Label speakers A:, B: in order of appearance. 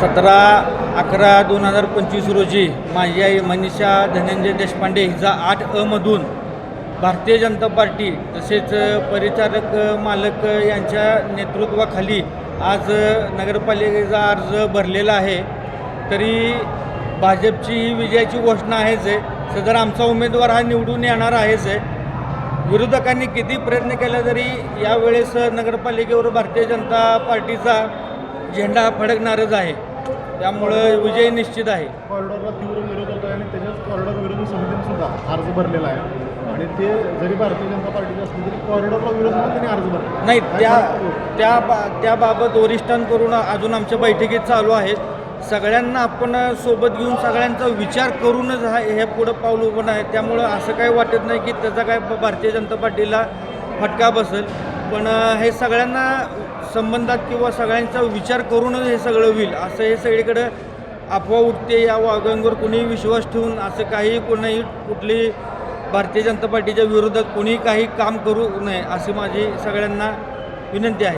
A: सतरा अकरा दोन हजार पंचवीस रोजी माझी आई मनीषा धनंजय देशपांडे हिचा आठ अमधून भारतीय जनता पार्टी तसेच परिचारक मालक यांच्या नेतृत्वाखाली आज नगरपालिकेचा अर्ज भरलेला आहे. तरी भाजपची ही विजयाची घोषणा आहेच आहे. सदर आमचा उमेदवार हा निवडून येणार आहेच आहे. विरोधकांनी किती प्रयत्न केला तरी यावेळेस नगरपालिकेवर भारतीय जनता पार्टीचा झेंडा फडकणारच आहे. त्यामुळं विजय निश्चित आहे.
B: कॉरिडॉरला तीव्र विरोध होता आणि त्याच्याच कॉरिडॉर विरोधी समितीने सुद्धा अर्ज भरलेला आहे. आणि ते जरी भारतीय जनता पार्टीचे असले तरी कॉरिडॉरला विरोध म्हणून त्यांनी अर्ज भरला
A: नाही त्या त्या बा त्याबाबत वरिष्ठांकडून अजून आमच्या बैठकीत चालू आहेत. सगळ्यांना आपण सोबत घेऊन सगळ्यांचा विचार करूनच हा हे पुढं पाऊल उभं आहे. त्यामुळं असं काही वाटत नाही की त्याचा काय भारतीय जनता पार्टीला फटका बसेल. पण हे सगळ्यांना संबंधात किंवा सगळ्यांचा विचार करूनच हे सगळं होईल. असं हे सगळीकडं अफवा उठते या वागांवर कोणीही विश्वास ठेवून असं काही कोणीही कुठली भारतीय जनता पार्टीच्या विरोधात कोणीही काही काम करू नये अशी माझी सगळ्यांना विनंती आहे.